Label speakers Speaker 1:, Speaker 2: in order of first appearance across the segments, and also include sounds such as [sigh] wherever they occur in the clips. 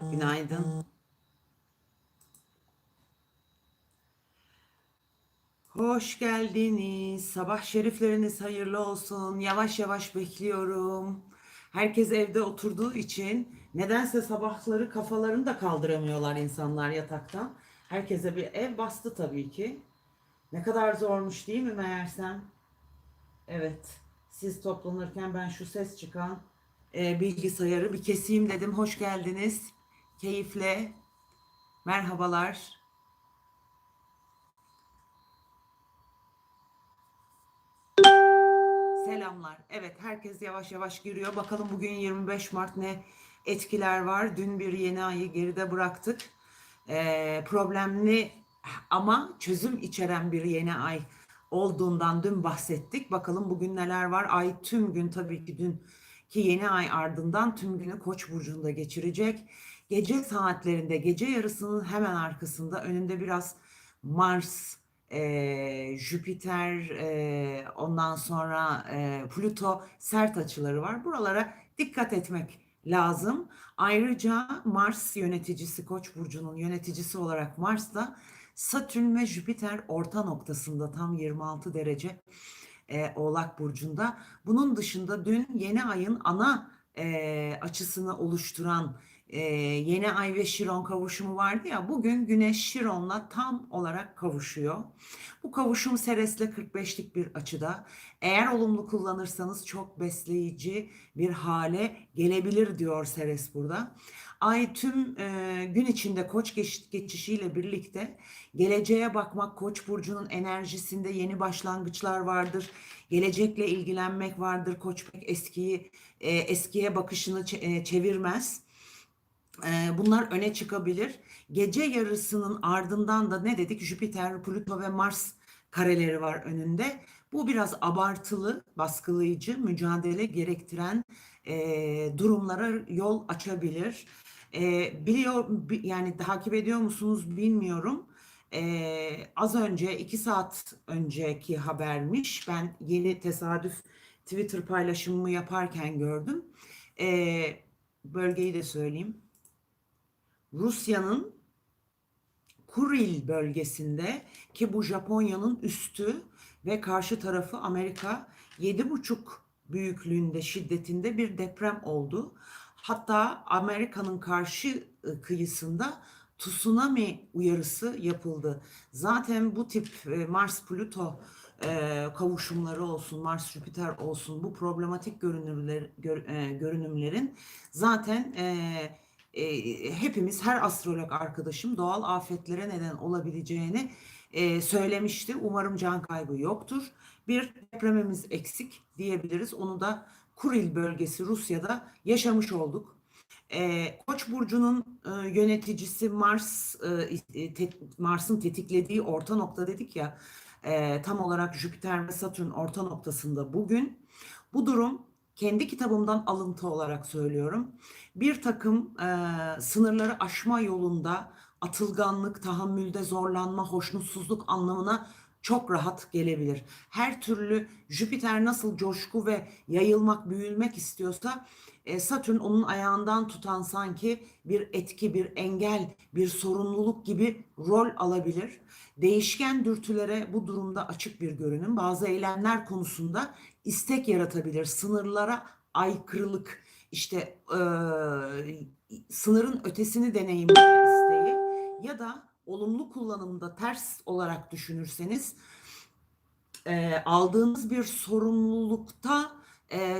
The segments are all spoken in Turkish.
Speaker 1: Günaydın. Hoş geldiniz. Sabah şerifleriniz hayırlı olsun. Yavaş yavaş bekliyorum. Herkes evde oturduğu için nedense sabahları kafalarını da kaldıramıyorlar insanlar yataktan. Herkese bir ev bastı tabii ki. Ne kadar zormuş değil mi meğersem? Evet. Siz toplanırken ben şu ses çıkan e, bilgisayarı bir keseyim dedim. Hoş geldiniz. Keyifle. Merhabalar. Selamlar. Evet herkes yavaş yavaş giriyor. Bakalım bugün 25 Mart ne etkiler var. Dün bir yeni ayı geride bıraktık. Ee, problemli ama çözüm içeren bir yeni ay olduğundan dün bahsettik. Bakalım bugün neler var. Ay tüm gün tabii ki dün ki yeni ay ardından tüm günü Koç burcunda geçirecek. Gece saatlerinde, gece yarısının hemen arkasında önünde biraz Mars, e, Jüpiter, e, ondan sonra e, Plüto sert açıları var. Buralara dikkat etmek lazım. Ayrıca Mars yöneticisi, Koç burcunun yöneticisi olarak Mars da Satürn ve Jüpiter orta noktasında tam 26 derece e, Oğlak Burcu'nda. Bunun dışında dün yeni ayın ana e, açısını oluşturan e, yeni ay ve Şiron kavuşumu vardı ya bugün Güneş Şiron'la tam olarak kavuşuyor. Bu kavuşum Seres'le 45'lik bir açıda. Eğer olumlu kullanırsanız çok besleyici bir hale gelebilir diyor Seres burada. Ay tüm e, gün içinde koç geç, geçişiyle birlikte geleceğe bakmak, koç burcunun enerjisinde yeni başlangıçlar vardır. Gelecekle ilgilenmek vardır. Koç pek eskiyi e, eskiye bakışını e, çevirmez. E, bunlar öne çıkabilir. Gece yarısının ardından da ne dedik? Jüpiter, Plüto ve Mars kareleri var önünde. Bu biraz abartılı, baskılayıcı, mücadele gerektiren e, durumlara yol açabilir. E, biliyor, bi- yani takip ediyor musunuz bilmiyorum. E, az önce, iki saat önceki habermiş. Ben yeni tesadüf Twitter paylaşımımı yaparken gördüm. E, bölgeyi de söyleyeyim. Rusya'nın Kuril bölgesinde ki bu Japonya'nın üstü ve karşı tarafı Amerika 7,5 büyüklüğünde şiddetinde bir deprem oldu. Hatta Amerika'nın karşı e, kıyısında tsunami uyarısı yapıldı. Zaten bu tip e, Mars-Plüto e, kavuşumları olsun, Mars-Jüpiter olsun bu problematik görünümler, gör- e, görünümlerin zaten e, hepimiz her astrolog arkadaşım doğal afetlere neden olabileceğini e, söylemişti. Umarım can kaybı yoktur. Bir depremimiz eksik diyebiliriz. Onu da Kuril bölgesi Rusya'da yaşamış olduk. E, Koç burcunun e, yöneticisi Mars e, te- Mars'ın tetiklediği orta nokta dedik ya e, tam olarak Jüpiter ve Satürn orta noktasında bugün. Bu durum kendi kitabımdan alıntı olarak söylüyorum. Bir takım e, sınırları aşma yolunda atılganlık, tahammülde zorlanma, hoşnutsuzluk anlamına çok rahat gelebilir. Her türlü Jüpiter nasıl coşku ve yayılmak, büyülmek istiyorsa e, Satürn onun ayağından tutan sanki bir etki, bir engel, bir sorumluluk gibi rol alabilir. Değişken dürtülere bu durumda açık bir görünüm. Bazı eylemler konusunda istek yaratabilir. Sınırlara aykırılık, işte e, sınırın ötesini deneyimleme isteği ya da olumlu kullanımda ters olarak düşünürseniz e, aldığınız bir sorumlulukta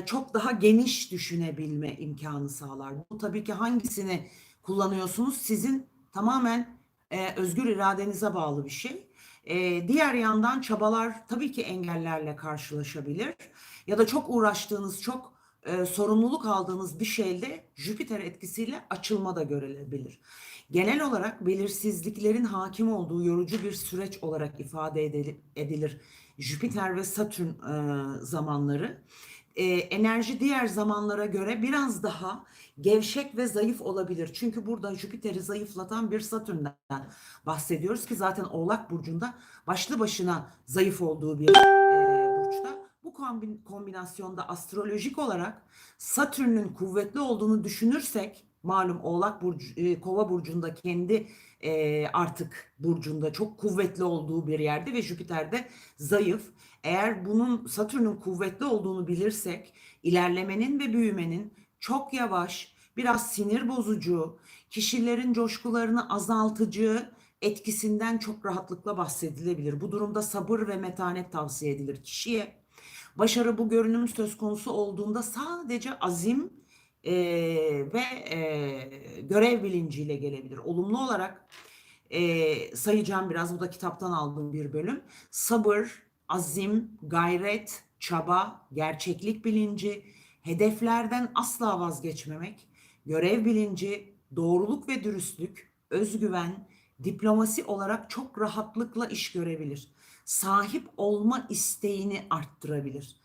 Speaker 1: çok daha geniş düşünebilme imkanı sağlar. Bu tabii ki hangisini kullanıyorsunuz sizin tamamen özgür iradenize bağlı bir şey. Diğer yandan çabalar tabii ki engellerle karşılaşabilir ya da çok uğraştığınız, çok sorumluluk aldığınız bir şeyde Jüpiter etkisiyle açılma da görülebilir. Genel olarak belirsizliklerin hakim olduğu yorucu bir süreç olarak ifade edili- edilir Jüpiter ve Satürn e, zamanları. E, enerji diğer zamanlara göre biraz daha gevşek ve zayıf olabilir. Çünkü burada Jüpiter'i zayıflatan bir Satürn'den bahsediyoruz ki zaten Oğlak Burcu'nda başlı başına zayıf olduğu bir e, burçta. Bu kombin- kombinasyonda astrolojik olarak Satürn'ün kuvvetli olduğunu düşünürsek malum Oğlak burcu, e, Kova burcunda kendi e, artık burcunda çok kuvvetli olduğu bir yerde ve Jüpiter zayıf. Eğer bunun Satürn'ün kuvvetli olduğunu bilirsek ilerlemenin ve büyümenin çok yavaş, biraz sinir bozucu, kişilerin coşkularını azaltıcı etkisinden çok rahatlıkla bahsedilebilir. Bu durumda sabır ve metanet tavsiye edilir kişiye. Başarı bu görünüm söz konusu olduğunda sadece azim e, ve e, görev bilinciyle gelebilir. Olumlu olarak e, sayacağım biraz bu da kitaptan aldığım bir bölüm. Sabır, azim, gayret, çaba, gerçeklik bilinci, hedeflerden asla vazgeçmemek, görev bilinci, doğruluk ve dürüstlük, özgüven, diplomasi olarak çok rahatlıkla iş görebilir. Sahip olma isteğini arttırabilir.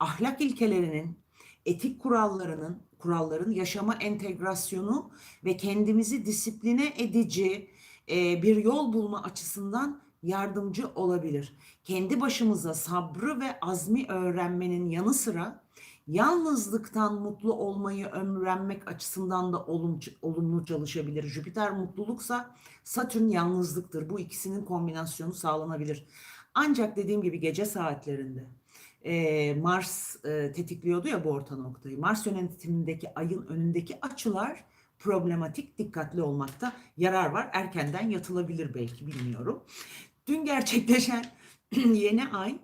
Speaker 1: Ahlak ilkelerinin, etik kurallarının, kuralların yaşama entegrasyonu ve kendimizi disipline edici e, bir yol bulma açısından yardımcı olabilir. Kendi başımıza sabrı ve azmi öğrenmenin yanı sıra yalnızlıktan mutlu olmayı öğrenmek açısından da olum, olumlu çalışabilir. Jüpiter mutluluksa Satürn yalnızlıktır. Bu ikisinin kombinasyonu sağlanabilir. Ancak dediğim gibi gece saatlerinde e, Mars e, tetikliyordu ya bu orta noktayı. Mars yönetimindeki ayın önündeki açılar problematik, dikkatli olmakta yarar var. Erkenden yatılabilir belki bilmiyorum. Dün gerçekleşen [clears throat] yeni ay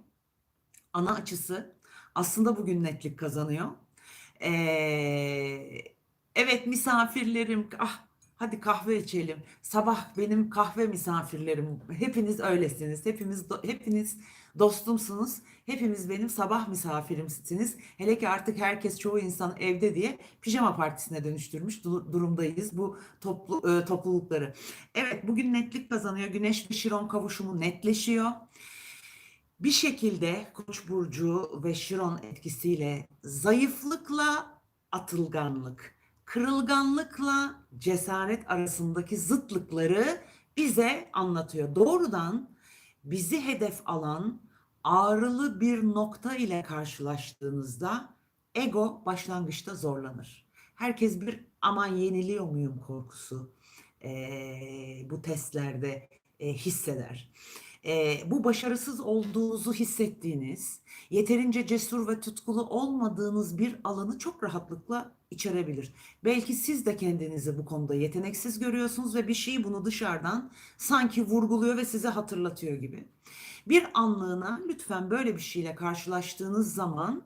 Speaker 1: ana açısı aslında bugün netlik kazanıyor. Ee, evet misafirlerim, ah hadi kahve içelim. Sabah benim kahve misafirlerim. Hepiniz öylesiniz. Hepimiz hepiniz dostumsunuz. Hepimiz benim sabah misafirimsiniz. Hele ki artık herkes çoğu insan evde diye pijama partisine dönüştürmüş durumdayız bu toplu e, toplulukları. Evet bugün netlik kazanıyor. Güneş ve Şiron kavuşumu netleşiyor. Bir şekilde Koç burcu ve Şiron etkisiyle zayıflıkla atılganlık, kırılganlıkla cesaret arasındaki zıtlıkları bize anlatıyor. Doğrudan bizi hedef alan ağrılı bir nokta ile karşılaştığınızda ego başlangıçta zorlanır. Herkes bir aman yeniliyor muyum korkusu e, bu testlerde e, hisseder. E, bu başarısız olduğunuzu hissettiğiniz, yeterince cesur ve tutkulu olmadığınız bir alanı çok rahatlıkla içerebilir. Belki siz de kendinizi bu konuda yeteneksiz görüyorsunuz ve bir şey bunu dışarıdan sanki vurguluyor ve size hatırlatıyor gibi. Bir anlığına lütfen böyle bir şeyle karşılaştığınız zaman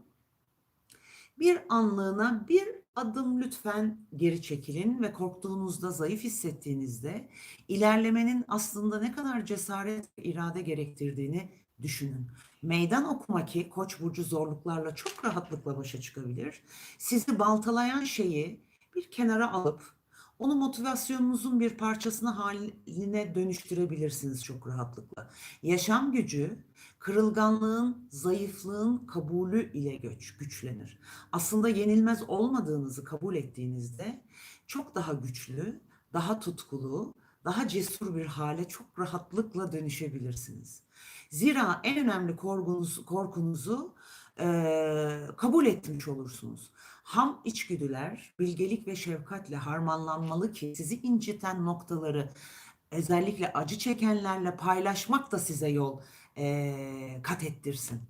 Speaker 1: bir anlığına bir adım lütfen geri çekilin ve korktuğunuzda, zayıf hissettiğinizde ilerlemenin aslında ne kadar cesaret ve irade gerektirdiğini düşünün. Meydan okuma ki Koç burcu zorluklarla çok rahatlıkla başa çıkabilir. Sizi baltalayan şeyi bir kenara alıp onu motivasyonunuzun bir parçasına haline dönüştürebilirsiniz çok rahatlıkla. Yaşam gücü kırılganlığın, zayıflığın kabulü ile güç, güçlenir. Aslında yenilmez olmadığınızı kabul ettiğinizde çok daha güçlü, daha tutkulu, daha cesur bir hale çok rahatlıkla dönüşebilirsiniz. Zira en önemli korkunuzu, korkunuzu e, kabul etmiş olursunuz. Ham içgüdüler bilgelik ve şefkatle harmanlanmalı ki sizi inciten noktaları özellikle acı çekenlerle paylaşmak da size yol e, kat ettirsin.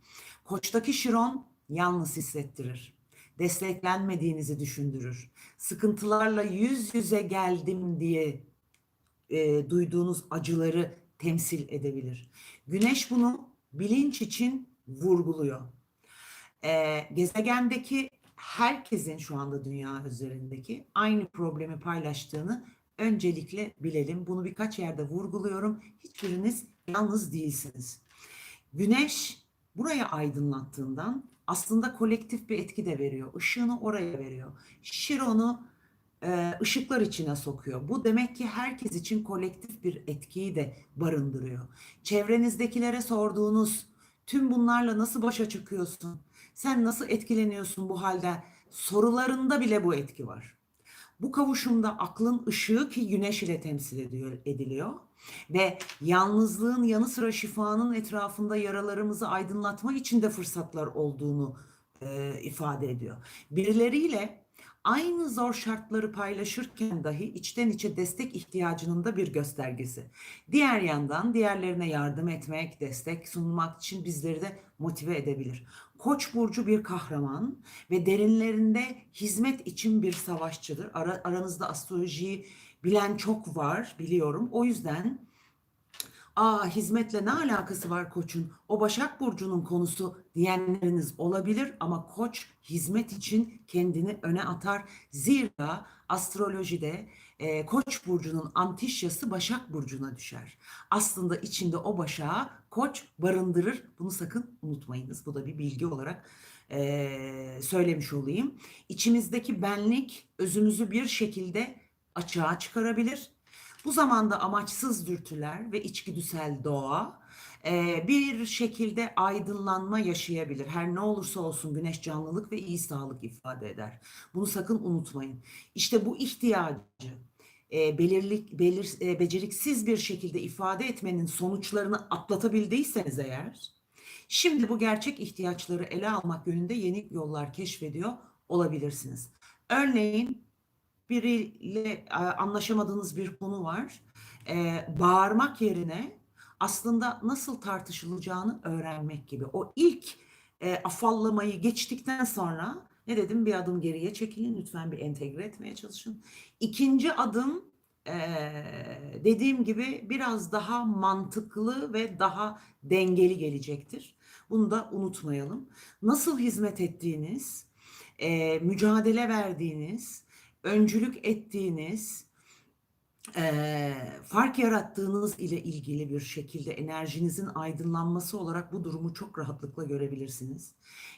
Speaker 1: Koçtaki Şiron yalnız hissettirir. Desteklenmediğinizi düşündürür. Sıkıntılarla yüz yüze geldim diye e, duyduğunuz acıları temsil edebilir. Güneş bunu bilinç için vurguluyor. E, gezegendeki herkesin şu anda dünya üzerindeki aynı problemi paylaştığını öncelikle bilelim. Bunu birkaç yerde vurguluyorum. Hiçbiriniz yalnız değilsiniz. Güneş buraya aydınlattığından aslında kolektif bir etki de veriyor. Işığını oraya veriyor. Şiron'u e, ışıklar içine sokuyor. Bu demek ki herkes için kolektif bir etkiyi de barındırıyor. Çevrenizdekilere sorduğunuz tüm bunlarla nasıl başa çıkıyorsun? Sen nasıl etkileniyorsun bu halde? Sorularında bile bu etki var. Bu kavuşumda aklın ışığı ki güneş ile temsil ediyor, ediliyor ve yalnızlığın yanı sıra şifanın etrafında yaralarımızı aydınlatma için de fırsatlar olduğunu e, ifade ediyor. Birileriyle aynı zor şartları paylaşırken dahi içten içe destek ihtiyacının da bir göstergesi. Diğer yandan diğerlerine yardım etmek, destek sunmak için bizleri de motive edebilir. Koç burcu bir kahraman ve derinlerinde hizmet için bir savaşçıdır. Ara, aranızda astrolojiyi bilen çok var biliyorum. O yüzden aa hizmetle ne alakası var koçun? O Başak Burcu'nun konusu diyenleriniz olabilir ama koç hizmet için kendini öne atar. Zira astrolojide e, koç burcunun antişyası Başak Burcu'na düşer. Aslında içinde o başağı koç barındırır. Bunu sakın unutmayınız. Bu da bir bilgi olarak e, söylemiş olayım. İçimizdeki benlik özümüzü bir şekilde açığa çıkarabilir. Bu zamanda amaçsız dürtüler ve içgüdüsel doğa e, bir şekilde aydınlanma yaşayabilir. Her ne olursa olsun güneş canlılık ve iyi sağlık ifade eder. Bunu sakın unutmayın. İşte bu ihtiyacı e, belirlik, belir, e, beceriksiz bir şekilde ifade etmenin sonuçlarını atlatabildiyseniz eğer, şimdi bu gerçek ihtiyaçları ele almak yönünde yeni yollar keşfediyor olabilirsiniz. Örneğin biriyle e, anlaşamadığınız bir konu var. E, bağırmak yerine aslında nasıl tartışılacağını öğrenmek gibi. O ilk e, afallamayı geçtikten sonra ne dedim bir adım geriye çekilin lütfen bir entegre etmeye çalışın. İkinci adım e, dediğim gibi biraz daha mantıklı ve daha dengeli gelecektir. Bunu da unutmayalım. Nasıl hizmet ettiğiniz, e, mücadele verdiğiniz, öncülük ettiğiniz, e, fark yarattığınız ile ilgili bir şekilde enerjinizin aydınlanması olarak bu durumu çok rahatlıkla görebilirsiniz.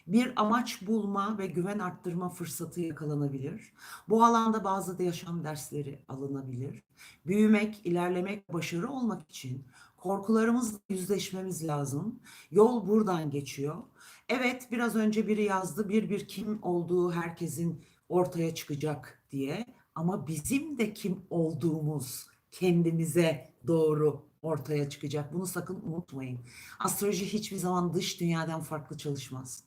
Speaker 1: Bir amaç bulma ve güven arttırma fırsatı yakalanabilir. Bu alanda bazı da yaşam dersleri alınabilir. Büyümek, ilerlemek, başarı olmak için korkularımızla yüzleşmemiz lazım. Yol buradan geçiyor. Evet, biraz önce biri yazdı, bir bir kim olduğu herkesin ortaya çıkacak diye ama bizim de kim olduğumuz kendimize doğru ortaya çıkacak. Bunu sakın unutmayın. Astroloji hiçbir zaman dış dünyadan farklı çalışmaz.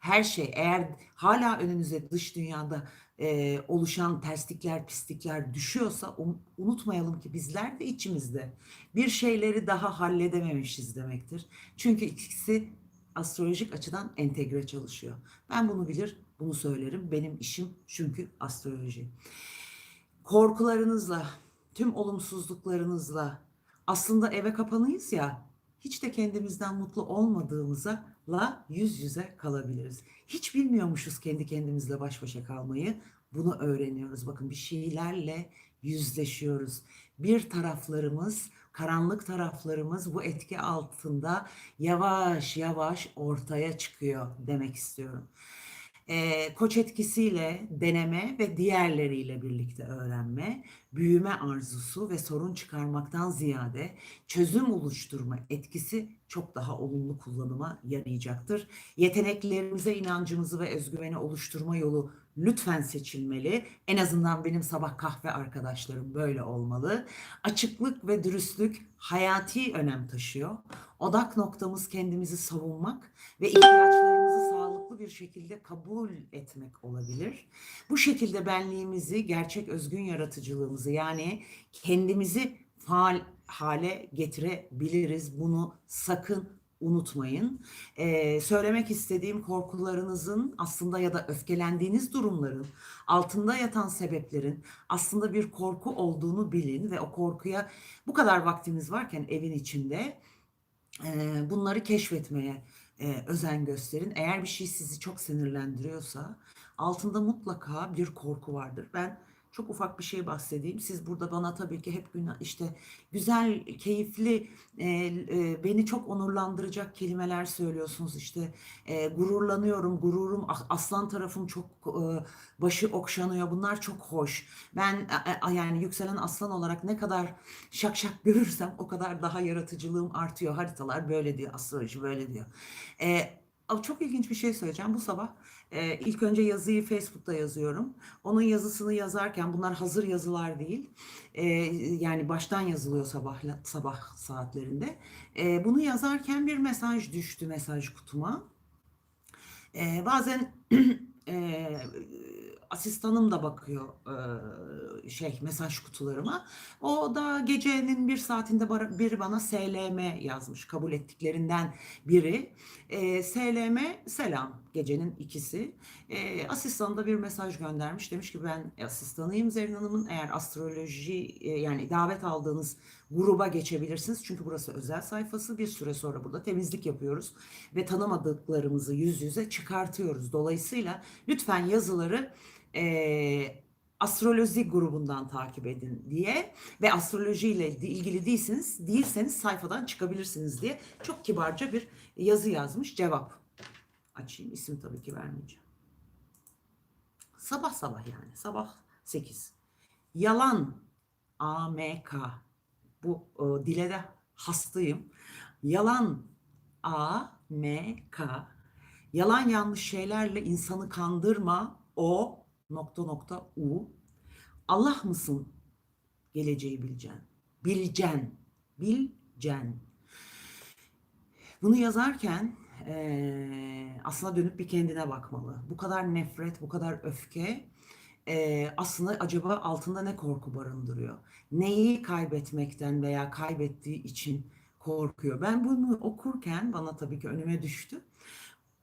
Speaker 1: Her şey eğer hala önünüze dış dünyada e, oluşan terslikler, pislikler düşüyorsa unutmayalım ki bizler de içimizde bir şeyleri daha halledememişiz demektir. Çünkü ikisi astrolojik açıdan entegre çalışıyor. Ben bunu bilir, bunu söylerim. Benim işim çünkü astroloji. Korkularınızla, tüm olumsuzluklarınızla aslında eve kapanıyız ya, hiç de kendimizden mutlu olmadığımıza la yüz yüze kalabiliriz. Hiç bilmiyormuşuz kendi kendimizle baş başa kalmayı. Bunu öğreniyoruz. Bakın bir şeylerle yüzleşiyoruz. Bir taraflarımız, karanlık taraflarımız bu etki altında yavaş yavaş ortaya çıkıyor demek istiyorum e, koç etkisiyle deneme ve diğerleriyle birlikte öğrenme, büyüme arzusu ve sorun çıkarmaktan ziyade çözüm oluşturma etkisi çok daha olumlu kullanıma yarayacaktır. Yeteneklerimize inancımızı ve özgüveni oluşturma yolu lütfen seçilmeli. En azından benim sabah kahve arkadaşlarım böyle olmalı. Açıklık ve dürüstlük hayati önem taşıyor. Odak noktamız kendimizi savunmak ve ihtiyaçlarımızı sağlıklı bir şekilde kabul etmek olabilir. Bu şekilde benliğimizi, gerçek özgün yaratıcılığımızı yani kendimizi faal hale getirebiliriz. Bunu sakın unutmayın. Ee, söylemek istediğim korkularınızın aslında ya da öfkelendiğiniz durumların altında yatan sebeplerin aslında bir korku olduğunu bilin ve o korkuya bu kadar vaktiniz varken evin içinde e, bunları keşfetmeye e, özen gösterin. Eğer bir şey sizi çok sinirlendiriyorsa altında mutlaka bir korku vardır. Ben çok ufak bir şey bahsedeyim. Siz burada bana tabii ki hep gün işte güzel, keyifli, e, e, beni çok onurlandıracak kelimeler söylüyorsunuz. İşte e, gururlanıyorum, gururum, aslan tarafım çok e, başı okşanıyor. Bunlar çok hoş. Ben e, e, yani yükselen aslan olarak ne kadar şak şak görürsem o kadar daha yaratıcılığım artıyor. Haritalar böyle diyor, astroloji böyle diyor. E, çok ilginç bir şey söyleyeceğim. Bu sabah e, ilk önce yazıyı Facebook'ta yazıyorum. Onun yazısını yazarken bunlar hazır yazılar değil. E, yani baştan yazılıyor sabah sabah saatlerinde. E, bunu yazarken bir mesaj düştü mesaj kutuma. E, bazen [clears throat] e, asistanım da bakıyor e, şey mesaj kutularıma. O da gecenin bir saatinde biri bana SLM yazmış. Kabul ettiklerinden biri. E, SLM selam gecenin ikisi. E, asistan da bir mesaj göndermiş. Demiş ki ben asistanıyım Zerrin Hanım'ın. Eğer astroloji e, yani davet aldığınız gruba geçebilirsiniz. Çünkü burası özel sayfası. Bir süre sonra burada temizlik yapıyoruz ve tanımadıklarımızı yüz yüze çıkartıyoruz. Dolayısıyla lütfen yazıları e, astroloji grubundan takip edin diye ve astrolojiyle ilgili değilsiniz, değilseniz sayfadan çıkabilirsiniz diye çok kibarca bir yazı yazmış. Cevap açayım. İsim tabii ki vermeyeceğim. Sabah sabah yani. Sabah 8. Yalan AMK. Bu e, dile de hastayım. Yalan AMK. Yalan yanlış şeylerle insanı kandırma. O nokta nokta U. Allah mısın? Geleceği bileceksin. Bileceksin. Bileceksin. Bunu yazarken eee, aslında dönüp bir kendine bakmalı. Bu kadar nefret, bu kadar öfke eee, aslında acaba altında ne korku barındırıyor? Neyi kaybetmekten veya kaybettiği için korkuyor? Ben bunu okurken bana tabii ki önüme düştü.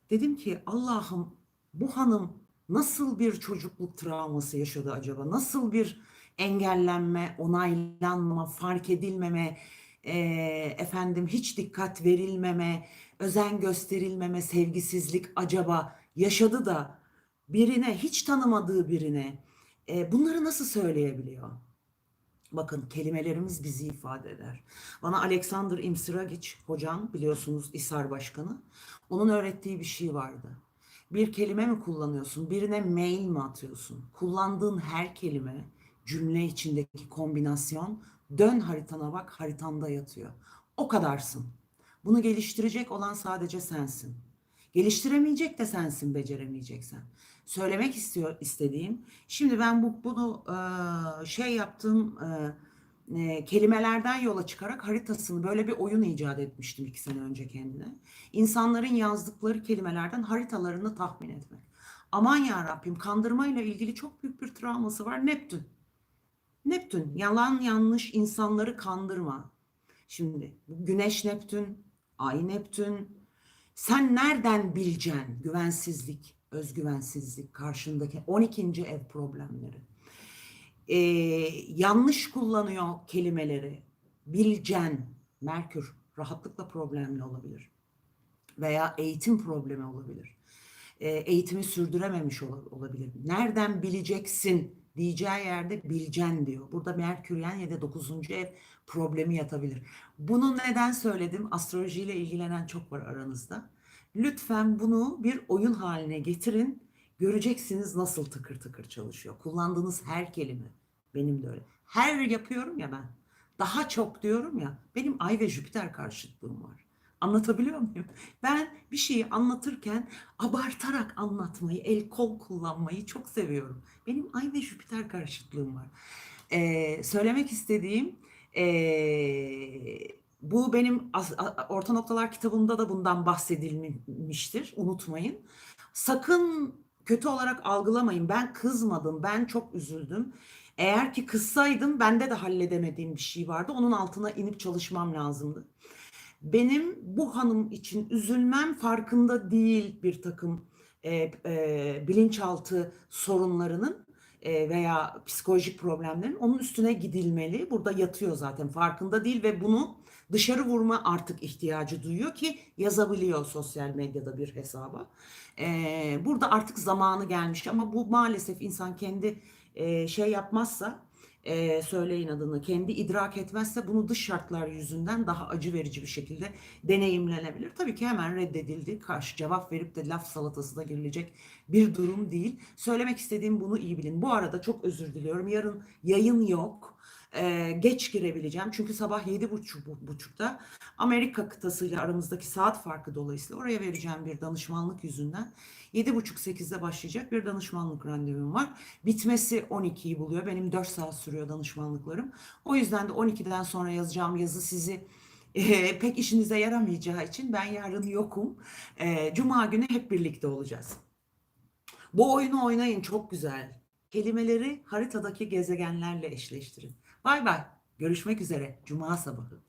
Speaker 1: Dedim ki Allah'ım bu hanım nasıl bir çocukluk travması yaşadı acaba? Nasıl bir engellenme, onaylanma, fark edilmeme, eee, efendim hiç dikkat verilmeme, özen gösterilmeme, sevgisizlik acaba yaşadı da birine, hiç tanımadığı birine eee, bunları nasıl söyleyebiliyor? Bakın kelimelerimiz bizi ifade eder. Bana Alexander Imsiragic hocam biliyorsunuz İSAR Başkanı. Onun öğrettiği bir şey vardı. Bir kelime mi kullanıyorsun? Birine mail mi atıyorsun? Kullandığın her kelime, cümle içindeki kombinasyon dön haritana bak haritanda yatıyor. O kadarsın. Bunu geliştirecek olan sadece sensin. Geliştiremeyecek de sensin beceremeyeceksen. Söylemek istiyor istediğim. Şimdi ben bu bunu şey yaptım eee, e, kelimelerden yola çıkarak haritasını böyle bir oyun icat etmiştim iki sene önce kendine. İnsanların yazdıkları kelimelerden haritalarını tahmin etmek. Aman ya Rabbim kandırmayla ilgili çok büyük bir travması var. Neptün. Neptün yalan yanlış insanları kandırma. Şimdi Güneş Neptün, Ay Neptün. Sen nereden bileceksin güvensizlik, özgüvensizlik, karşındaki 12. ev problemleri. Ee, yanlış kullanıyor kelimeleri. Bileceksin. Merkür rahatlıkla problemli olabilir. Veya eğitim problemi olabilir. Ee, eğitimi sürdürememiş ola- olabilir. Nereden bileceksin diyeceği yerde bileceksin diyor. Burada Merküryen ya da 9. ev problemi yatabilir. Bunu neden söyledim? Astrolojiyle ilgilenen çok var aranızda. Lütfen bunu bir oyun haline getirin. Göreceksiniz nasıl tıkır tıkır çalışıyor. Kullandığınız her kelime. Benim de öyle. Her yapıyorum ya ben. Daha çok diyorum ya. Benim Ay ve Jüpiter karşıtlığım var. Anlatabiliyor muyum? Ben bir şeyi anlatırken abartarak anlatmayı, el kol kullanmayı çok seviyorum. Benim Ay ve Jüpiter karşıtlığım var. Ee, söylemek istediğim ee, bu benim Orta Noktalar kitabımda da bundan bahsedilmiştir. Unutmayın. Sakın kötü olarak algılamayın. Ben kızmadım. Ben çok üzüldüm. Eğer ki kızsaydım bende de halledemediğim bir şey vardı. Onun altına inip çalışmam lazımdı. Benim bu hanım için üzülmem farkında değil bir takım e, e, bilinçaltı sorunlarının e, veya psikolojik problemlerin onun üstüne gidilmeli. Burada yatıyor zaten farkında değil ve bunu dışarı vurma artık ihtiyacı duyuyor ki yazabiliyor sosyal medyada bir hesaba. E, burada artık zamanı gelmiş ama bu maalesef insan kendi e, şey yapmazsa e, söyleyin adını kendi idrak etmezse bunu dış şartlar yüzünden daha acı verici bir şekilde deneyimlenebilir. Tabii ki hemen reddedildi. Karşı cevap verip de laf salatası da girilecek bir durum değil. Söylemek istediğim bunu iyi bilin. Bu arada çok özür diliyorum. Yarın yayın yok. E, geç girebileceğim. Çünkü sabah yedi buçuk, buçukta Amerika kıtasıyla aramızdaki saat farkı dolayısıyla oraya vereceğim bir danışmanlık yüzünden 7.30-8'de başlayacak bir danışmanlık randevum var. Bitmesi 12'yi buluyor. Benim 4 saat sürüyor danışmanlıklarım. O yüzden de 12'den sonra yazacağım yazı sizi e, pek işinize yaramayacağı için ben yarın yokum. E, Cuma günü hep birlikte olacağız. Bu oyunu oynayın çok güzel. Kelimeleri haritadaki gezegenlerle eşleştirin. Bay bay. Görüşmek üzere. Cuma sabahı.